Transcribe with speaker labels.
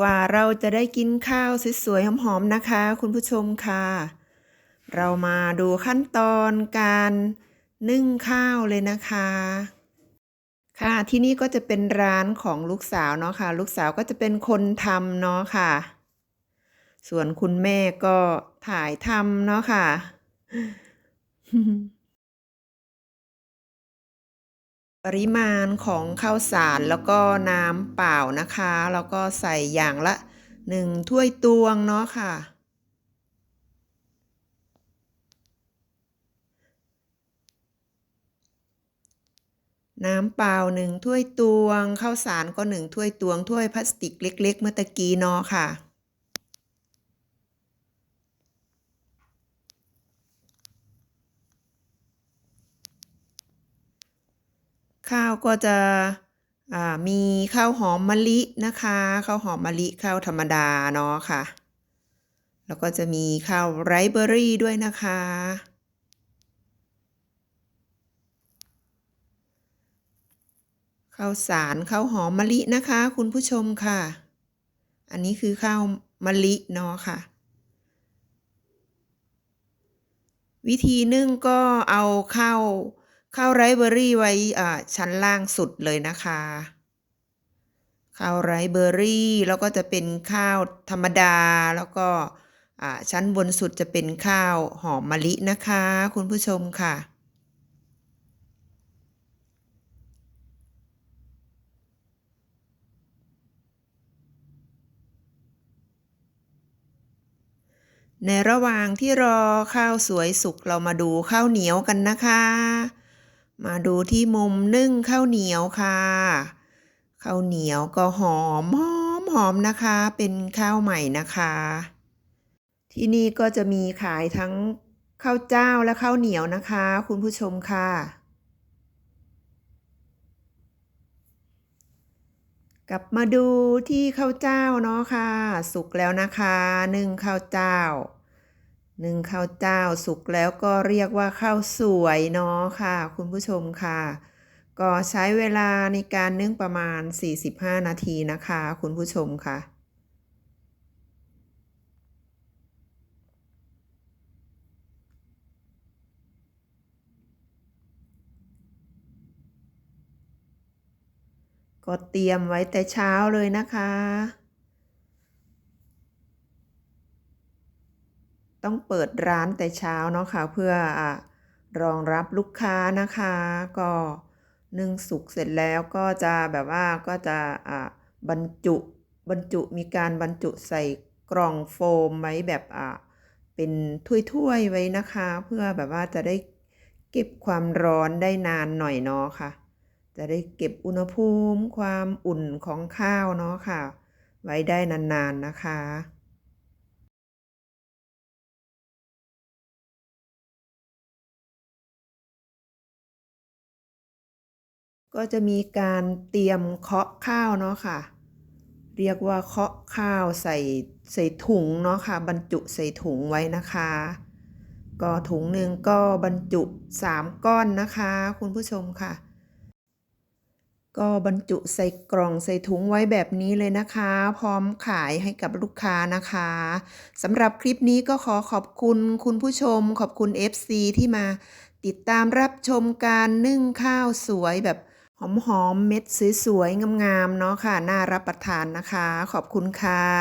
Speaker 1: กว่าเราจะได้กินข้าวสวยๆหอมๆนะคะ คุณผู้ชมค่ะ เรามาดูขั้นตอนการนึ่งข้าวเลยนะคะ ค่ะที่นี่ก็จะเป็นร้านของลูกสาวเนาะค่ะ ลูกสาวก็จะเป็นคนทำเนาะค่ะ ส่วนคุณแม่ก็ถ่ายทำเนาะค่ะ ปริมาณของข้าวสารแล้วก็น้ำเปล่านะคะ แล้วก็ใส่อย่างละหนึ่งถ้วยตวงเนาะค่ะ น้ำเปล่าหนึ่งถ้วยตวงข้าวสารก็หนึ่งถ้วยตวงถ้วยพลาสติกเล็ก ๆ เมื่อตะกี้เนาะค่ะ ข้าวก็จะมีข้าวหอมมะลินะคะข้าวหอมมะลิข้าวธรรมดาเนาะค่ะ แล้วก็จะมีข้าวไรเบอรี่ด้วยนะคะ ข้าวสารข้าวหอมมะลินะคะ คุณผู้ชมค่ะ อันนี้คือข้าวมะลิเนาะค่ะ วิธีนึ่งก็เอาข้าว ข้าวไรเบอรี่ไว้ชั้นล่างสุดเลยนะคะ ข้าวไรเบอรี่ แล้วก็จะเป็นข้าวธรรมดาแล้วก็ชั้นบนสุดจะเป็นข้าวหอมมะลินะคะ คุณผู้ชมค่ะ ในระหว่างที่รอข้าวสวยสุกเรามาดูข้าวเหนียวกันนะคะ มาดูที่มุมนึ่งข้าวเหนียวค่ะ ข้าวเหนียวก็หอมหอมหอมนะคะ เป็นข้าวใหม่นะคะ ที่นี่ก็จะมีขายทั้งข้าวเจ้าและข้าวเหนียวนะคะ คุณผู้ชมค่ะ กลับมาดูที่ข้าวเจ้าเนาะค่ะ สุกแล้วนะคะนึ่งข้าวเจ้า นึ่งข้าวเจ้าสุกแล้วก็เรียกว่าข้าวสวยเนาะค่ะ คุณผู้ชมค่ะ ก็ใช้เวลาในการนึ่งประมาณ 45 นาทีนะคะ คุณผู้ชมค่ะก็เตรียมไว้แต่เช้าเลยนะคะ ต้องเปิดร้านแต่เช้าเนาะค่ะเพื่ออรองรับลูกค้านะคะ ก็นึ่งสุกเสร็จแล้วก็จะแบบว่าก็จะบรรจุบรรจุมีการบรรจุใส่กล่องโฟมไว้แบบเป็นถ้วยๆไว้นะคะ เพื่อแบบว่าจะได้เก็บความร้อนได้นานหน่อยเนาะค่ะ จะได้เก็บอุณหภูมิ ความอุ่นของข้าวเนาะค่ะ ไว้ได้นานๆนนะคะ ก็จะมีการเตรียมเคาะข้าวเนาะค่ะ เรียกว่าเคาะข้าวใส่ใส่ถุงเนาะค่ะ บรรจุใส่ถุงไว้นะคะ ก็ถุงหนึ่งก็บรรจุ 3 ก้อนนะคะ คุณผู้ชมค่ะ ก็บรรจุใส่กล่องใส่ถุงไว้แบบนี้เลยนะคะ พร้อมขายให้กับลูกค้านะคะสำหรับคลิปนี้ก็ขอขอบคุณคุณผู้ชม ขอบคุณ FC ที่มาติดตามรับชมการนึ่งข้าวสวยแบบ หอมๆเม็ดสวยๆงามๆเนาะค่ะ น่ารับประทานนะคะ ขอบคุณค่ะ